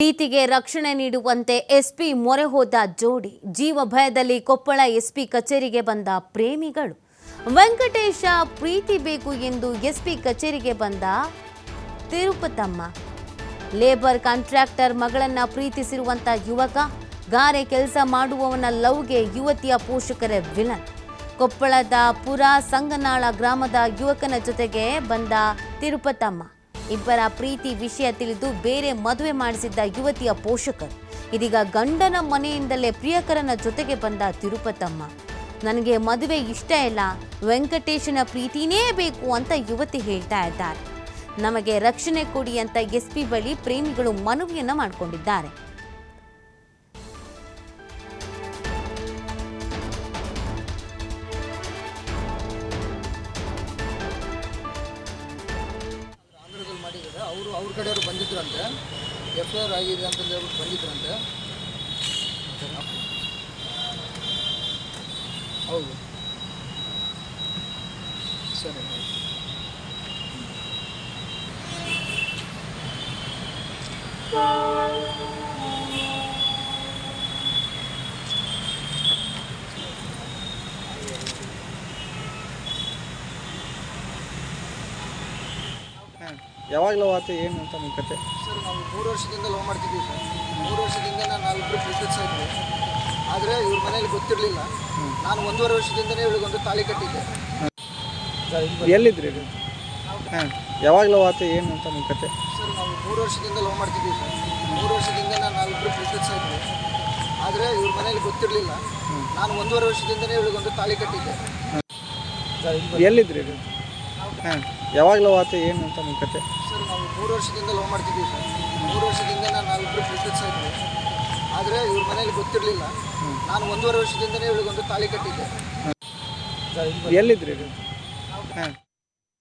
ಪ್ರೀತಿಗೆ ರಕ್ಷಣೆ ನೀಡುವಂತೆ ಎಸ್ಪಿ ಮೊರೆ ಹೋದ ಜೋಡಿ ಜೀವ ಭಯದಲ್ಲಿ ಕೊಪ್ಪಳ ಎಸ್ಪಿ ಕಚೇರಿಗೆ ಬಂದ ಪ್ರೇಮಿಗಳು. ವೆಂಕಟೇಶ, ಪ್ರೀತಿ ಬೇಕು ಎಂದು ಎಸ್ಪಿ ಕಚೇರಿಗೆ ಬಂದ ತಿರುಪತಮ್ಮ. ಲೇಬರ್ ಕಾಂಟ್ರಾಕ್ಟರ್ ಮಗಳನ್ನ ಪ್ರೀತಿಸಿರುವಂತ ಯುವಕ, ಗಾರೆ ಕೆಲಸ ಮಾಡುವವನ ಲವ್ಗೆ ಯುವತಿಯ ಪೋಷಕರೇ ವಿಲನ್. ಕೊಪ್ಪಳದ ಪುರ ಸಂಗನಾಳ ಗ್ರಾಮದ ಯುವಕನ ಜೊತೆಗೆ ಬಂದ ತಿರುಪತಮ್ಮ. ಇಬ್ಬರ ಪ್ರೀತಿ ವಿಷಯ ತಿಳಿದು ಬೇರೆ ಮದುವೆ ಮಾಡಿಸಿದ್ದ ಯುವತಿಯ ಪೋಷಕರು. ಇದೀಗ ಗಂಡನ ಮನೆಯಿಂದಲೇ ಪ್ರಿಯಕರನ ಜೊತೆಗೆ ಬಂದ ತಿರುಪತಮ್ಮ. ನನಗೆ ಮದುವೆ ಇಷ್ಟ ಇಲ್ಲ. ವೆಂಕಟೇಶನ ಪ್ರೀತಿನೇ ಬೇಕು ಅಂತ ಯುವತಿ ಹೇಳ್ತಾ ಇದ್ದಾರೆ. ನಮಗೆ ರಕ್ಷಣೆ ಕೊಡಿ ಅಂತ ಎಸ್ಪಿ ಬಳಿ ಪ್ರೇಮಿಗಳು ಮನವಿಯನ್ನು ಮಾಡಿಕೊಂಡಿದ್ದಾರೆ. ಅವರು ಅವ್ರ ಕಡೆಯವರು ಬಂದಿದ್ರಂತೆ ಎಫ್ ಐ ಆರ್ ಆಗಿದೆ ಅಂತಂದು ಹೇಳ್ಬಿಟ್ಟು ಬಂದಿದ್ರಂತೆ ಹೌದು ಸರಿ ಯಾವಾಗಲೂ ಆತ ಏನು ಅಂತ ನಿಮ್ಮ ಕತೆ? ಸರ್ ನಾವು ಮೂರು ವರ್ಷದಿಂದ ಲವ್ ಮಾಡ್ತಿದ್ದೀವಿ ಸರ್. ಮೂರು ವರ್ಷದಿಂದ ನಾನು ನಾಲ್ಕು ಫ್ರೆಂಡ್ಸ್ ಇದ್ವಿ ಆದರೆ ಇವ್ರ ಮನೇಲಿ ಗೊತ್ತಿರಲಿಲ್ಲ. ನಾನು ಒಂದೂವರೆ ವರ್ಷದಿಂದನೇ ಇವಳಿಗೊಂದು ತಾಳಿ ಕಟ್ಟಿದ್ದೆ. ಎಲ್ಲಿದ್ರಿ ಹಾಂ. ಯಾವಾಗಲೂ ಆತ ಏನು ಅಂತ ನಿಮ್ಮ ಕತೆ? ಸರ್ ನಾವು ಮೂರು ವರ್ಷದಿಂದ ಲವ್ ಮಾಡ್ತಿದ್ದೀವಿ ಸರ್. ಮೂರು ವರ್ಷದಿಂದ ನಾನು ನಾಲ್ಕು ಫ್ರೆಂಡ್ಸ್ ಇದ್ವಿ ಆದರೆ ಇವ್ರ ಮನೇಲಿ ಗೊತ್ತಿರಲಿಲ್ಲ. ನಾನು ಒಂದೂವರೆ ವರ್ಷದಿಂದನೇ ಇವಳಿಗೊಂದು ತಾಳಿ ಕಟ್ಟಿದ್ದೆ. ಎಲ್ಲಿದ್ರಿ ಹಾಂ. ಯಾವಾಗಲೂ ಆತ ಏನು ಅಂತ ನಿಮ್ಮ ಕತೆ? ಸರ್ ನಾವು ಮೂರು ವರ್ಷದಿಂದ ಲವ್ ಮಾಡ್ತಿದ್ದೀವಿ ಸರ್. ಮೂರು ವರ್ಷದಿಂದ ನಾನು ನಾವಿಬ್ಬರು ಫ್ರೆಂಡ್ಸ್ ಆಗಿದ್ದೆ ಆದರೆ ಇವ್ರ ಮನೇಲಿ ಗೊತ್ತಿರಲಿಲ್ಲ. ನಾನು ಒಂದೂವರೆ ವರ್ಷದಿಂದನೇ ಇವಳಿಗೊಂದು ತಾಳಿ ಕಟ್ಟಿದ್ದೆ. ಎಲ್ಲಿದ್ರಿ ಹಾಂ.